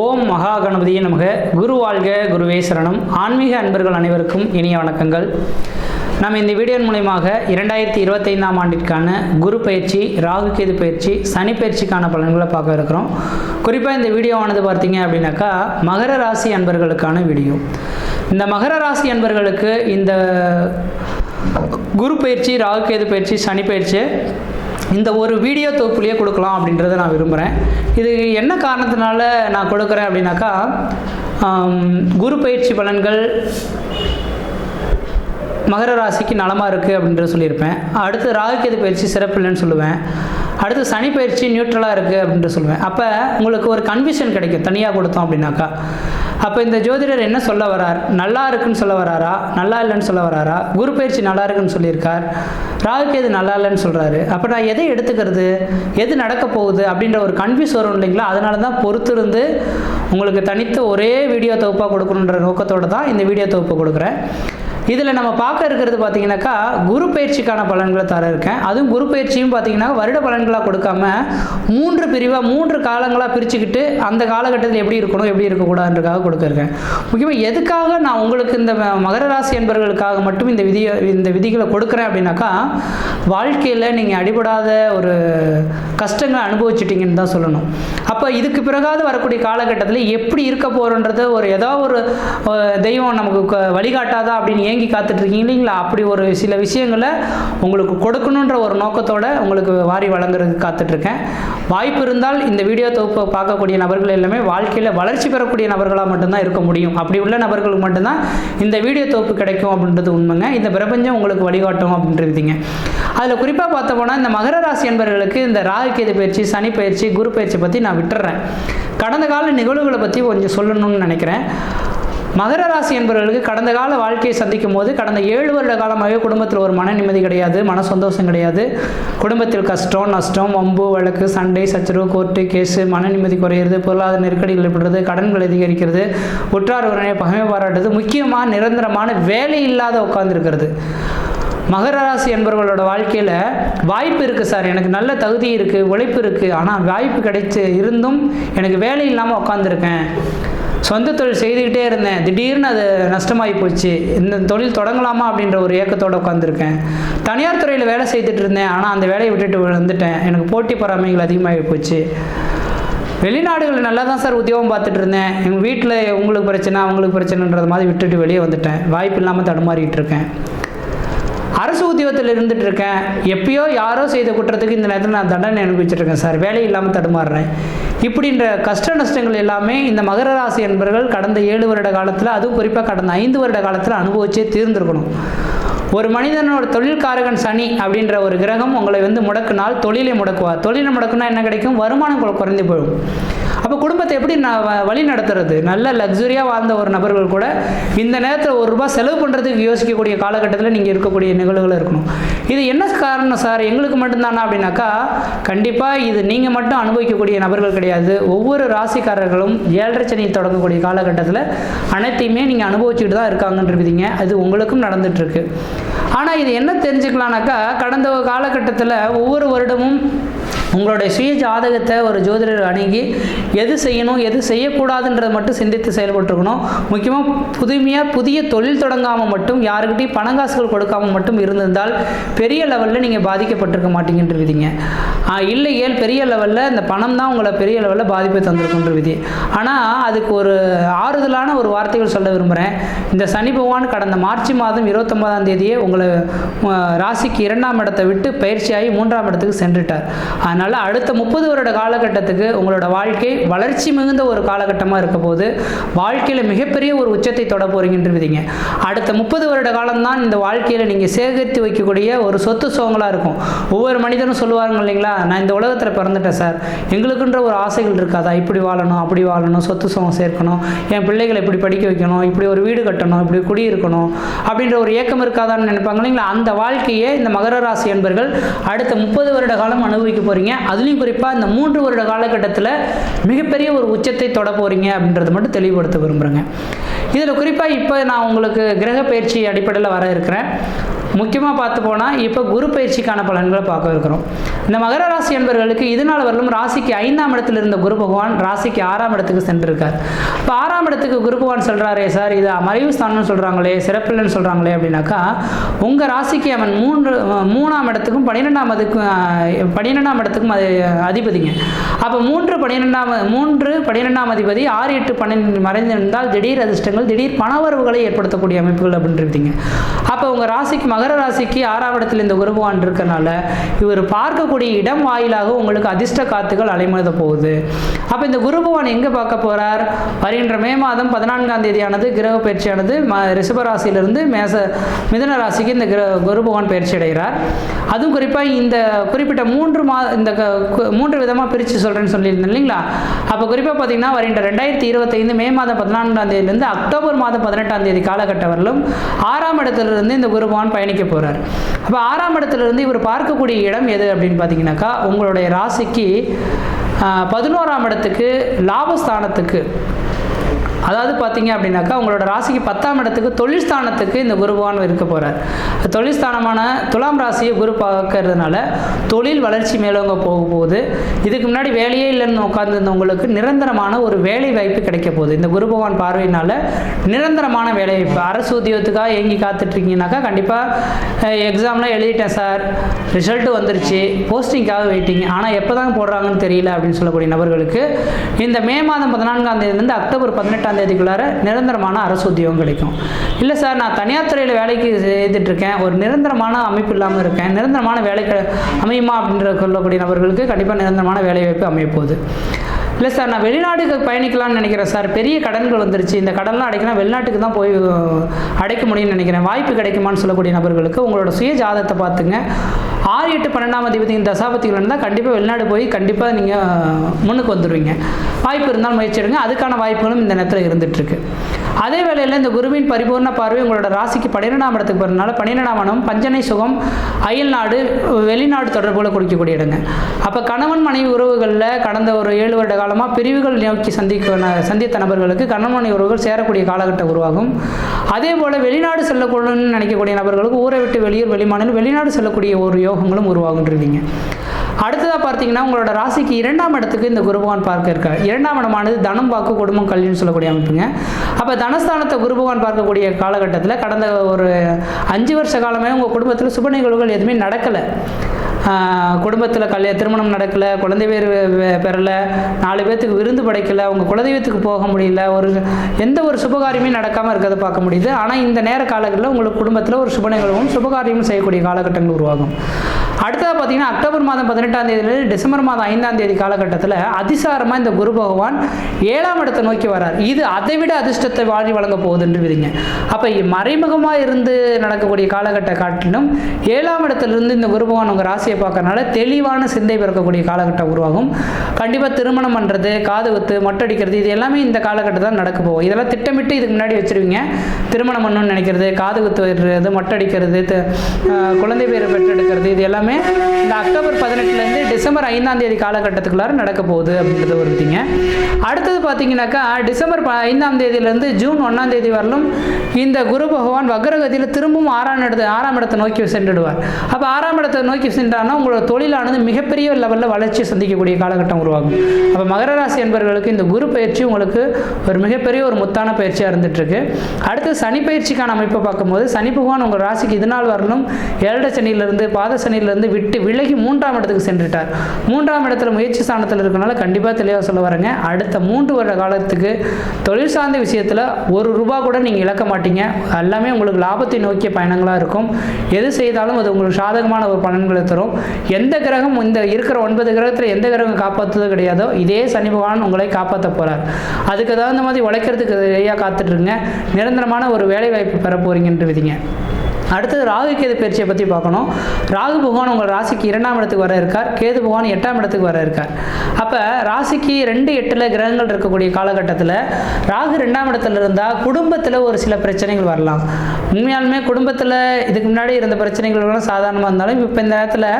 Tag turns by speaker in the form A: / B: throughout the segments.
A: ஓம் மகா கணபதியே நமக. குரு வாழ்க குருவே சரணம். ஆன்மீக அன்பர்கள் அனைவருக்கும் இனிய வணக்கங்கள். நம்ம இந்த வீடியோன் மூலயமாக இரண்டாயிரத்தி இருபத்தைந்தாம் ஆண்டிற்கான குரு பயிற்சி ராகு கேது பயிற்சி சனி பயிற்சிக்கான பலன்களை பார்க்க இருக்கிறோம். குறிப்பாக இந்த வீடியோவானது பார்த்தீங்க அப்படின்னாக்கா மகர ராசி அன்பர்களுக்கான வீடியோ. இந்த மகர ராசி அன்பர்களுக்கு இந்த குரு பயிற்சி ராகு கேது பயிற்சி சனி பயிற்சி இந்த ஒரு வீடியோ தொகுப்புலேயே கொடுக்கலாம் அப்படின்றத நான் விரும்புகிறேன் இது என்ன காரணத்தினால நான் கொடுக்குறேன் அப்படின்னாக்கா குரு பயிற்சி பலன்கள் மகர ராசிக்கு நலமாக இருக்குது அப்படின்றத சொல்லியிருப்பேன். அடுத்து ராகுகேது பயிற்சி சிறப்பு இல்லைன்னு சொல்லுவேன். அடுத்து சனி பயிற்சி நியூட்ரலாக இருக்குது அப்படின்ட்டு சொல்லுவேன். அப்போ உங்களுக்கு ஒரு கன்ஃபியூஷன் கிடைக்கும். தனியாக கொடுத்தோம் அப்படின்னாக்கா. அப்போ இந்த ஜோதிடர் என்ன சொல்ல வரார்? நல்லா இருக்குன்னு சொல்ல வராரா? நல்லா இல்லைன்னு சொல்ல வராரா? குரு பயிற்சி நல்லா இருக்குன்னு சொல்லியிருக்கார். ராகுகேது நல்லா இல்லைன்னு சொல்கிறாரு அப்போ நான் எதை எடுத்துக்கிறது? எது நடக்க போகுது? அப்படின்ற ஒரு கன்ஃபியூஸ் வரும் இல்லைங்களா? அதனால தான் பொறுத்திருந்து உங்களுக்கு தனித்து ஒரே வீடியோ தொகுப்பாக கொடுக்கணுன்ற நோக்கத்தோடு தான் இந்த வீடியோ தொகுப்பு கொடுக்குறேன். இதில் நம்ம பார்க்க இருக்கிறது பார்த்தீங்கன்னாக்கா குரு பயிற்சிக்கான பலன்களை தர இருக்கேன். அதுவும் குரு பயிற்சியும் பார்த்தீங்கன்னா வருட பலன்களாக கொடுக்காம மூன்று பிரிவாக மூன்று காலங்களாக பிரிச்சுக்கிட்டு அந்த காலகட்டத்தில் எப்படி இருக்கணும் எப்படி இருக்கக்கூடாதுன்றக்காக கொடுக்கறேன் முக்கியமாக எதுக்காக நான் உங்களுக்கு இந்த ம- மகர ராசி என்பவர்களுக்காக மட்டும் இந்த விதியை இந்த விதிகளை கொடுக்குறேன் அப்படின்னாக்கா வாழ்க்கையில் நீங்கள் அடிபடாத ஒரு கஷ்டங்களை அனுபவிச்சிட்டிங்கன்னு தான் சொல்லணும். அப்போ இதுக்கு பிறகாவது வரக்கூடிய காலகட்டத்தில் எப்படி இருக்க போகிறோன்றத ஒரு ஏதோ ஒரு தெய்வம் நமக்கு வழிகாட்டாதா அப்படின்னு ஏங்கி காத்துட்டு இருக்கீங்க இல்லைங்களா? அப்படி ஒரு சில விஷயங்களை உங்களுக்கு கொடுக்கணுன்ற ஒரு நோக்கத்தோட உங்களுக்கு வாரி வழங்குறதுக்கு காத்துட்ருக்கேன். வாய்ப்பு இருந்தால் இந்த வீடியோ தொகுப்பை பார்க்கக்கூடிய நபர்கள் எல்லாமே வாழ்க்கையில் வளர்ச்சி பெறக்கூடிய நபர்களாக மட்டும்தான் இருக்க முடியும். அப்படி உள்ள நபர்களுக்கு மட்டும்தான் இந்த வீடியோ தொகுப்பு கிடைக்கும் அப்படின்றது உண்மைங்க. இந்த பிரபஞ்சம் உங்களுக்கு வழிகாட்டும் அப்படின்றதுங்க அதில் குறிப்பாக பார்த்த போனால் இந்த மகர ராசி என்பவர்களுக்கு இந்த ராகு கேது பயிற்சி சனி பயிற்சி குரு பயிற்சி பற்றி நான் விட்டுறேன். கடந்த கால நிகழ்வுகளை பற்றி கொஞ்சம் சொல்லணும்னு நினைக்கிறேன். மகர ராசி என்பவர்களுக்கு கடந்த கால வாழ்க்கையை சந்திக்கும் போது கடந்த ஏழு வருட காலமாகவே குடும்பத்தில் ஒரு மன நிம்மதி கிடையாது மன சந்தோஷம் கிடையாது. குடும்பத்தில் கஷ்டம் நஷ்டம் வம்பு வழக்கு சண்டை சச்சரவு கோர்ட்டு கேஸு மன நிம்மதி குறையிறது பொருளாதார நெருக்கடிகள் ஏற்படுறது கடன்கள் அதிகரிக்கிறது. உற்றார் உறவினை பகமை பாராட்டுறது முக்கியமாக நிரந்தரமான வேலை இல்லாத உட்கார்ந்துருக்கிறது. மகர ராசி என்பவர்களோட வாழ்க்கையில் வாய்ப்பு இருக்குது சார். எனக்கு நல்ல தகுதி இருக்குது உழைப்பு இருக்குது ஆனால் வாய்ப்பு கிடைச்சி இருந்தும் எனக்கு வேலை இல்லாமல் உட்காந்துருக்கேன் சொந்த தொழில் செய்துக்கிட்டே இருந்தேன். திடீர்னு அது நஷ்டமாகி போச்சு. இந்த தொழில் தொடங்கலாமா அப்படின்ற ஒரு ஏக்கத்தோடு உட்காந்துருக்கேன் தனியார் துறையில் வேலை செய்துட்டு இருந்தேன். ஆனால் அந்த வேலையை விட்டுட்டு வந்துட்டேன். எனக்கு போட்டி பொறாமைகள் அதிகமாகி போச்சு. வெளிநாடுகளில் நல்லா தான் சார் உத்தியோகம் பார்த்துட்டு இருந்தேன். எங்கள் வீட்டில் உங்களுக்கு பிரச்சனை அவங்களுக்கு பிரச்சனைன்றது மாதிரி விட்டுட்டு வெளியே வந்துட்டேன். வாய்ப்பு இல்லாமல் தடுமாறிட்டு இருக்கேன். அரசு உத்தியோகத்தில் இருந்துட்டு இருக்கேன். எப்பயோ யாரோ செய்த குற்றத்துக்கு இந்த நேரத்தில் நான் தண்டனை அனுபவிச்சுட்டு இருக்கேன் சார். வேலை இல்லாமல் தடுமாறுறேன். இப்படின்ற கஷ்ட நஷ்டங்கள் எல்லாமே இந்த மகர ராசி என்பவர்கள் கடந்த ஏழு வருட காலத்தில் அதுவும் குறிப்பாக கடந்த ஐந்து வருட காலத்தில் அனுபவிச்சே தீர்ந்திருக்கணும். ஒரு மனிதனோட தொழில்காரகன் சனி அப்படின்ற ஒரு கிரகம் உங்களை வந்து முடக்குனால் தொழிலை முடக்குவார். தொழிலை முடக்குனா என்ன கிடைக்கும்? வருமானம் குறைந்து போயிடும். அப்போ குடும்பத்தை எப்படி நான் வழி நடத்துறது? நல்ல லக்ஸுரியாக வாழ்ந்த ஒரு நபர்கள் கூட இந்த நேரத்தில் ஒரு ரூபாய் செலவு பண்ணுறதுக்கு யோசிக்கக்கூடிய காலகட்டத்தில் நீங்கள் இருக்கக்கூடிய நிகழ்வுகள் இருக்கணும். இது என்ன காரணம் சார் எங்களுக்கு மட்டும்தானா அப்படின்னாக்கா கண்டிப்பாக இது நீங்கள் மட்டும் அனுபவிக்கக்கூடிய நபர்கள் கிடையாது. ஒவ்வொரு ராசிக்காரர்களும் ஏழரை சனி தொடங்கக்கூடிய காலகட்டத்தில் அனைத்தையுமே நீங்கள் அனுபவிச்சுட்டு தான் இருக்காங்கன்றிருப்பீங்க அது உங்களுக்கும் நடந்துட்டுருக்கு. ஆனால் இது என்ன தெரிஞ்சுக்கலாம்னாக்கா கடந்த காலகட்டத்தில் ஒவ்வொரு வருடமும் உங்களுடைய சுய ஜாதகத்தை ஒரு ஜோதிடர் அணுகி எது செய்யணும் எது செய்யக்கூடாதுன்றதை மட்டும் சிந்தித்து செயல்பட்டுருக்கணும். முக்கியமாக புதுமையாக புதிய தொழில் தொடங்காமல் மட்டும் யாருக்கிட்டையும் பணங்காசுகள் கொடுக்காமல் மட்டும் இருந்திருந்தால் பெரிய லெவலில் நீங்கள் பாதிக்கப்பட்டிருக்க மாட்டீங்கன்ற விதிங்க. இல்லை பெரிய லெவலில் இந்த பணம் தான் உங்களை பெரிய லெவலில் பாதிப்பை தந்திருக்குன்ற விதி. ஆனால் அதுக்கு ஒரு ஆறுதலான ஒரு வார்த்தைகள் சொல்ல விரும்புகிறேன் இந்த சனி பகவான் கடந்த மார்ச் மாதம் இருபத்தொன்பதாம் தேதியே உங்களை ராசிக்கு இரண்டாம் இடத்தை விட்டு பயிற்சியாகி மூன்றாம் இடத்துக்கு சென்றுட்டார். அதனால் அதனால் அடுத்த முப்பது வருட காலகட்டத்துக்கு உங்களோட வாழ்க்கை வளர்ச்சி மிகுந்த ஒரு காலகட்டமாக இருக்க போது வாழ்க்கையில் மிகப்பெரிய ஒரு உச்சத்தை தொட போறீங்கன்ற அடுத்த முப்பது வருட காலம்தான் இந்த வாழ்க்கையில் நீங்கள் சேகரித்து வைக்கக்கூடிய ஒரு சொத்து சுகங்களாக இருக்கும். ஒவ்வொரு மனிதனும் சொல்லுவாங்க இல்லைங்களா? நான் இந்த உலகத்தில் பிறந்துட்டேன் சார். எங்களுக்குன்ற ஒரு ஆசைகள் இருக்காதா? இப்படி வாழணும் அப்படி வாழணும் சொத்து சோகம் சேர்க்கணும் என் பிள்ளைகளை இப்படி படிக்க வைக்கணும் இப்படி ஒரு வீடு கட்டணும் இப்படி குடி இருக்கணும் அப்படின்ற ஒரு ஏக்கம் இருக்காதான்னு நினைப்பாங்க இல்லைங்களா? அந்த வாழ்க்கையை இந்த மகர ராசி என்பர்கள் அடுத்த முப்பது வருட காலம் அனுபவிக்க போகிறீங்க போறீங்க அதுலேயும் குறிப்பாக இந்த மூன்று வருட காலகட்டத்தில் மிகப்பெரிய ஒரு உச்சத்தை தொட போகிறீங்க அப்படின்றத மட்டும் தெளிவுபடுத்த விரும்புகிறேங்க இதில் குறிப்பாக இப்போ நான் உங்களுக்கு கிரக பயிற்சி அடிப்படையில் வர இருக்கிறேன். முக்கியமாக பார்த்து போனால் இப்போ குரு பயிற்சிக்கான பலன்களை பார்க்க இருக்கிறோம். இந்த மகர ராசி என்பவர்களுக்கு இதனால் வரலும் ராசிக்கு ஐந்தாம் இடத்தில் இருந்த குரு பகவான் ராசிக்கு ஆறாம் இடத்துக்கு சென்றிருக்கார். இப்போ ஆறாம் இடத்துக்கு குரு பகவான் சொல்கிறாரே சார் இது மறைவு ஸ்தானம்னு சொல்கிறாங்களே சிறப்பில்லைன்னு சொல்கிறாங்களே அப்படின்னாக்கா உங்கள் ராசிக்கு அவன் மூன்று மூணாம் இடத்துக்கும் பன்னிரெண்டாம் அதுக்கும் பன்னிரெண்டாம் இடத்துக்கும் அது அதிபதிங்க. அப்போ மூன்று பன்னிரெண்டாம் மூன்று பன்னிரெண்டாம் அதிபதி ஆறு எட்டு பன்னெண்டு மறைந்திருந்தால் திடீர் அதிர்ஷ்டங்கள் திடீர் பணவரவுகளை ஏற்படுத்தக்கூடிய அமைப்புகள் அப்படின்றீங்க அப்போ உங்கள் ராசிக்கு மகர ராசிக்கு ஆறாம் இடத்தில் இந்த குருபவான் இருக்கனால இவர் பார்க்கக்கூடிய இடம் வாயிலாக உங்களுக்கு அதிர்ஷ்ட காத்துகள் அலைமோத போகுது. அப்போ இந்த குருபகவான் எங்கே பார்க்க போகிறார் வருகின்ற மே மாதம் பதினான்காம் தேதியானது கிரக பயிற்சியானது. ம ரிஷபராசியிலிருந்து மேச மிதன ராசிக்கு இந்த கிர குருபவான் பயிற்சி அடைகிறார். அதுவும் குறிப்பாக இந்த குறிப்பிட்ட மூன்று மா இந்த க- கு- மூன்று விதமாக பிரித்து சொல்கிறேன்னு சொல்லியிருந்தேன் இல்லைங்களா? அப்போ குறிப்பாக பார்த்தீங்கன்னா வருகின்ற ரெண்டாயிரத்தி இருபத்தைந்து மே மாதம் பதினான்காம் தேதியிலிருந்து அக்டோபர் மாதம் பதினெட்டாம் தேதி காலகட்டம் வரலும் ஆறாம் இடத்திலிருந்து இந்த குரு பயணி பயணிக்க போகிறார் அப்போ ஆறாம் இடத்துலேருந்து இவர் பார்க்கக்கூடிய இடம் எது அப்படின்னு பார்த்தீங்கன்னாக்கா உங்களுடைய ராசிக்கு ஆஹ், பதினோராம் இடத்துக்கு லாபஸ்தானத்துக்கு அதாவது பார்த்தீங்க அப்படின்னாக்கா உங்களோட ராசிக்கு பத்தாம் இடத்துக்கு தொழில் ஸ்தானத்துக்கு இந்த குருபகவான் இருக்க போகிறார் தொழில் ஸ்தானமான துலாம் ராசியை குரு பார்க்கறதுனால தொழில் வளர்ச்சி மேலோங்க போகும்போது இதுக்கு முன்னாடி வேலையே இல்லைன்னு உட்காந்துருந்தவங்களுக்கு நிரந்தரமான ஒரு வேலை வாய்ப்பு கிடைக்க போகுது. இந்த குரு பகவான் பார்வையினால நிரந்தரமான வேலை வாய்ப்பு. அரசு உத்தியோகத்துக்காக ஏங்கி காத்துட்ருக்கீங்கனாக்கா கண்டிப்பாக எக்ஸாம்லாம் எழுதிட்டேன் சார் ரிசல்ட்டு வந்துருச்சு. போஸ்டிங்காக வெயிட்டிங் ஆனால் எப்போ தான் போடுறாங்கன்னு தெரியல அப்படின்னு சொல்லக்கூடிய நபர்களுக்கு இந்த மே மாதம் பதினான்காம் தேதியிலேருந்து அக்டோபர் பதினெட்டாம் தேதிக்குள்ளார நிரந்தரமான அரசு உத்தியோகம் கிடைக்கும். இல்லை சார் நான் தனியார் துறையில் வேலைக்கு செய்துட்டு இருக்கேன் ஒரு நிரந்தரமான அமைப்பு இல்லாமல் இருக்கேன். நிரந்தரமான வேலை அமையுமா அப்படின்ற சொல்லக்கூடிய நபர்களுக்கு கண்டிப்பாக நிரந்தரமான வேலை வாய்ப்பு இல்லை சார் நான் வெளிநாடுக்கு பயணிக்கலாம்னு நினைக்கிறேன் சார். பெரிய கடன்கள் வந்துருச்சு. இந்த கடன்லாம் அடைக்கணும் வெளிநாட்டுக்கு தான் போய் அடைக்க முடியும்னு நினைக்கிறேன். வாய்ப்பு கிடைக்குமான்னு சொல்லக்கூடிய நபர்களுக்கு உங்களோட சுய ஜாதத்தை பார்த்துங்க. ஆறு எட்டு பன்னெண்டாம் அதிபதி இந்த தசாபத்திகள் இருந்தால் கண்டிப்பாக வெளிநாடு போய் கண்டிப்பாக நீங்கள் முன்னுக்கு வந்துடுவீங்க வாய்ப்பு இருந்தால் முயற்சி எடுங்க. அதுக்கான வாய்ப்புகளும் இந்த நேரத்தில் இருந்துகிட்ருக்கு அதே வேளையில் இந்த குருவின் பரிபூர்ண பார்வை உங்களோட ராசிக்கு பன்னிரெண்டாம் இடத்துக்கு போகிறதுனால பன்னிரெண்டாம் இடம் பஞ்சனை சுகம் அயல் நாடு வெளிநாடு தொடர்புகளை குறிக்கக்கூடிய இடங்க. அப்போ கணவன் மனைவி உறவுகளில் கடந்த ஒரு ஏழு வருட காலமாக பிரிவுகள் நோக்கி சந்திக்க சந்தித்த நபர்களுக்கு கணவன் உறவுகள் சேரக்கூடிய காலகட்டம் உருவாகும். அதே போல் வெளிநாடு செல்லக்கூடணும்னு நினைக்கக்கூடிய நபர்களுக்கு ஊரை விட்டு வெளியூர் வெளிமாநிலம் வெளிநாடு செல்லக்கூடிய ஒரு யோகங்களும் உருவாகுன்றீங்க. அடுத்ததாக பார்த்தீங்கன்னா உங்களோட ராசிக்கு இரண்டாம் இடத்துக்கு இந்த குருபகவான் பார்க்க இருக்கார். இரண்டாம் இடமானது தனம் வாக்கு குடும்பம் கல்வின்னு சொல்லக்கூடிய அமைப்புங்க. அப்போ தனஸ்தானத்தை குருபகவான் பார்க்கக்கூடிய காலகட்டத்தில் கடந்த ஒரு அஞ்சு வருஷ காலமே உங்கள் குடும்பத்தில் சுப நிகழ்வுகள் எதுவுமே நடக்கலை. குடும்பத்தில் கல்ய திருமணம் நடக்கலை குழந்தை பேர் பெறலை நாலு பேர்த்துக்கு விருந்து படைக்கலை அவங்க குலதெய்வத்துக்கு போக முடியல ஒரு எந்த ஒரு சுபகாரியமே நடக்காமல் இருக்கிறத பார்க்க முடியுது. ஆனால் இந்த நேர காலங்களில் உங்களுக்கு குடும்பத்தில் ஒரு சுப நிகழ்வும் சுபகாரியமும் செய்யக்கூடிய காலகட்டங்கள் உருவாகும். அடுத்ததாக பார்த்தீங்கன்னா அக்டோபர் மாதம் பதினெட்டாம் தேதியிலிருந்து டிசம்பர் மாதம் ஐந்தாம் தேதி காலகட்டத்தில் அதிசாரமாக இந்த குரு பகவான் ஏழாம் இடத்தை நோக்கி வரார். இது அதை விட அதிர்ஷ்டத்தை வாழி வழங்க போகுதுன்னு விதிங்க. அப்போ மறைமுகமாக இருந்து நடக்கக்கூடிய காலகட்ட காட்டிலும் ஏழாம் இடத்துலேருந்து இந்த குரு பகவான் உங்கள் ராசியை பார்க்கறனால தெளிவான சிந்தை பிறக்கக்கூடிய காலகட்டம் உருவாகும். கண்டிப்பாக திருமணம் பண்ணுறது காது குத்து மொட்டடிக்கிறது இது எல்லாமே இந்த காலகட்டத்தில் தான் நடக்க போகும். இதெல்லாம் திட்டமிட்டு இதுக்கு முன்னாடி வச்சிருவீங்க. திருமணம் பண்ணணும்னு நினைக்கிறது காது குத்து விடுறது மொட்டடிக்கிறது த- குழந்தை பேர் பெற்றெடுக்கிறது இது எல்லாமே இந்த அக்டோபர் பதினெட்டுலேருந்து டிசம்பர் ஐந்தாம் தேதி காலகட்டத்துக்குள்ளார நடக்க போகுது அப்படின்றத ஒரு அடுத்தது பார்த்தீங்கன்னாக்கா டிசம்பர் ப- ஐந்தாம் தேதியிலேருந்து ஜூன் ஒன்றாம் தேதி வரலும் இந்த குரு பகவான் வக்ரகதியில் திரும்பவும் ஆறாம் இடத்தை ஆறாம் இடத்தை நோக்கி சென்றுடுவார். அப்போ ஆறாம் இடத்தை நோக்கி சென்றார்னா உங்களோட தொழிலானது மிகப்பெரிய லெவலில் வளர்ச்சி சந்திக்கக்கூடிய காலகட்டம் உருவாகும். அப்போ மகர ராசி என்பவர்களுக்கு இந்த குரு பயிற்சி உங்களுக்கு ஒரு மிகப்பெரிய ஒரு முத்தான பயிற்சியாக இருந்துகிட்ருக்கு அடுத்து சனி பயிற்சிக்கான அமைப்பை பார்க்கும்போது சனி பகவான் உங்கள் ராசிக்கு இது நாள் வரலும் ஏழரை சனியிலிருந்து பாத சனியிலிருந்து விட்டு விலகி மூன்றாம் இடத்துக்கு சென்றுட்டார். மூன்றாம் இடத்துல முயற்சி ஸ்தானத்தில் இருக்கனால கண்டிப்பாக தெளிவாக சொல்ல வரேங்க. அடுத்த மூன்று வருட காலத்துக்கு தொழில் சார்ந்த விஷயத்தில் ஒரு ரூபா கூட நீங்கள் இழக்க மாட்டீங்க. எல்லாமே உங்களுக்கு லாபத்தை நோக்கிய பயணங்களாக இருக்கும். எது செய்தாலும் அது உங்களுக்கு சாதகமான ஒரு பலன்களை தரும். எந்த கிரகம் இந்த இருக்கிற ஒன்பது கிரகத்தில் எந்த கிரகம் காப்பாற்றுறது கிடையாதோ இதே சனி பகவான் உங்களை காப்பாற்ற போகிறார் அதுக்கு தகுந்த மாதிரி உழைக்கிறதுக்கு ஐயா காத்துட்ருங்க நிரந்தரமான ஒரு வேலை வாய்ப்பு பெற போறீங்கன்ட்டு விதிங்க. அடுத்தது ராகு கேது பயிற்சியை பற்றி பார்க்கணும். ராகு பகவான் உங்கள் ராசிக்கு இரண்டாம் இடத்துக்கு வர இருக்கார். கேது பகவான் எட்டாம் இடத்துக்கு வர இருக்கார். அப்போ ராசிக்கு ரெண்டு எட்டில் கிரகங்கள் இருக்கக்கூடிய காலகட்டத்தில் ராகு ரெண்டாம் இடத்துல இருந்தால் குடும்பத்தில் ஒரு சில பிரச்சனைகள் வரலாம். உண்மையாலுமே குடும்பத்தில் இதுக்கு முன்னாடி இருந்த பிரச்சனைகள் சாதாரணமாக இருந்தாலும் இப்போ இந்த நேரத்தில்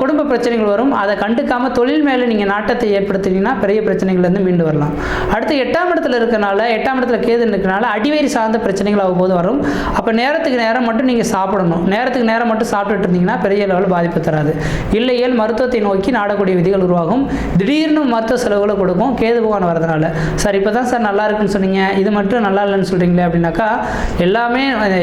A: குடும்ப பிரச்சனைகள் வரும். அதை கண்டுக்காமல் தொழில் மேலே நீங்கள் நாட்டத்தை ஏற்படுத்தினீங்கன்னா பெரிய பிரச்சனைகள்லேருந்து மீண்டு வரலாம். அடுத்து எட்டாம் இடத்துல இருக்கனால எட்டாம் இடத்துல கேது இருக்கனால அடிவேரி சார்ந்த பிரச்சனைகள் அவ்வப்போது வரும். அப்போ நேரத்துக்கு நேரம் மட்டும் மட்டும் நீங்கள் சாப்பிடணும். நேரத்துக்கு நேரம் மட்டும் சாப்பிட்டுட்டு இருந்தீங்கன்னா பெரிய லெவலில் பாதிப்பு தராது. இல்லையேல் மருத்துவத்தை நோக்கி நாடக்கூடிய விதிகள் உருவாகும். திடீர்னு மருத்துவ செலவுகளை கொடுக்கும். கேது பகவான் வரதுனால சார் இப்போ தான் சார் நல்லா இருக்குன்னு சொன்னீங்க. இது மட்டும் நல்லா இல்லைன்னு சொல்கிறீங்களே அப்படின்னாக்கா எல்லாமே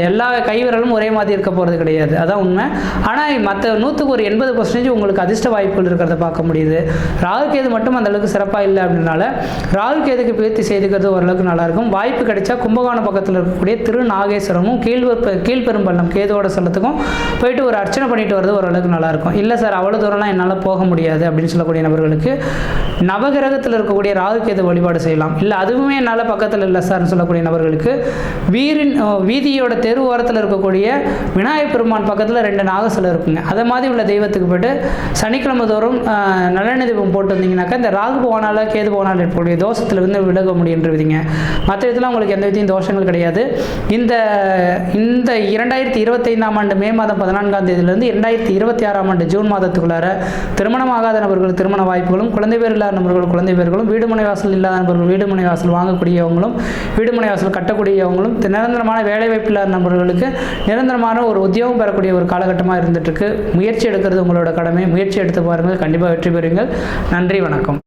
A: எல்லா கைவிரலும் ஒரே மாதிரி இருக்க போகிறது கிடையாது. அதான் உண்மை. ஆனால் மற்ற நூற்றுக்கு ஒரு எண்பது பர்சன்டேஜ் உங்களுக்கு அதிர்ஷ்ட வாய்ப்புகள் இருக்கிறத பார்க்க முடியுது. ராகு கேது மட்டும் அந்த அளவுக்கு சிறப்பாக இல்லை அப்படின்னால ராகு கேதுக்கு பேர்த்தி செய்துக்கிறது ஓரளவுக்கு நல்லாயிருக்கும் வாய்ப்பு கிடைச்சா கும்பகோணம் பக்கத்தில் இருக்கக்கூடிய திரு நாகேஸ்வரமும் கீழ்வெப்ப கீழ்பெரும்பள்ளம் கேதுவோட சொல்லத்துக்கும் போயிட்டு ஒரு அர்ச்சனை பண்ணிட்டு வரது ஓரளவுக்கு நல்லாயிருக்கும். இல்லை சார் அவ்வளோ தூரம்லாம் என்னால் போக முடியாது அப்படின்னு சொல்லக்கூடிய நபர்களுக்கு நவகிரகத்தில் இருக்கக்கூடிய ராகு கேது வழிபாடு செய்யலாம். இல்லை அதுவுமே என்னால் பக்கத்தில் இல்லை சார்னு சொல்லக்கூடிய நபர்களுக்கு வீரின் வீதியோட தெரு ஓரத்தில் இருக்கக்கூடிய விநாயகப் பெருமான் பக்கத்தில் ரெண்டு நாகசிலை இருக்குங்க. அதை மாதிரி உள்ள தெய்வத்துக்கு போயிட்டு சனிக்கிழமை தோறும் அஹ், தீபம் போட்டு வந்தீங்கன்னாக்கா இந்த ராகு பவனால் கேது பவனால் இருக்கக்கூடிய தோஷத்திலிருந்து விலக முடியுன்றவிதிங்க மற்ற விதத்தில் உங்களுக்கு எந்த விதையும் தோஷங்கள் கிடையாது. இந்த இந்த இரண்டு இரண்டாயிரத்தி இருபத்தைந்தாம் ஆண்டு மே மாதம் பதினான்காம் தேதியிலிருந்து இரண்டாயிரத்தி இருபத்தி ஆறாம் ஆண்டு ஜூன் மாதத்துக்குள்ளார திருமணமாகாத நபர்கள் திருமண வாய்ப்புகளும் குழந்தை பேர் இல்லாத நபர்கள் குழந்தை பேர்களும் வீடுமனை வாசல் இல்லாத நபர்கள் வீடுமனை வாசல் வாங்கக்கூடியவங்களும் வீடுமனை வாசல் கட்டக்கூடியவங்களும் நிரந்தரமான வேலைவாய்ப்பு இல்லாத நபர்களுக்கு நிரந்தரமான ஒரு உத்தியோகம் பெறக்கூடிய ஒரு காலகட்டமாக இருந்துட்டு இருக்கு முயற்சி எடுக்கிறது உங்களோட கடமை. முயற்சி எடுத்து பாருங்கள். கண்டிப்பாக வெற்றி பெறுங்கள் நன்றி வணக்கம்.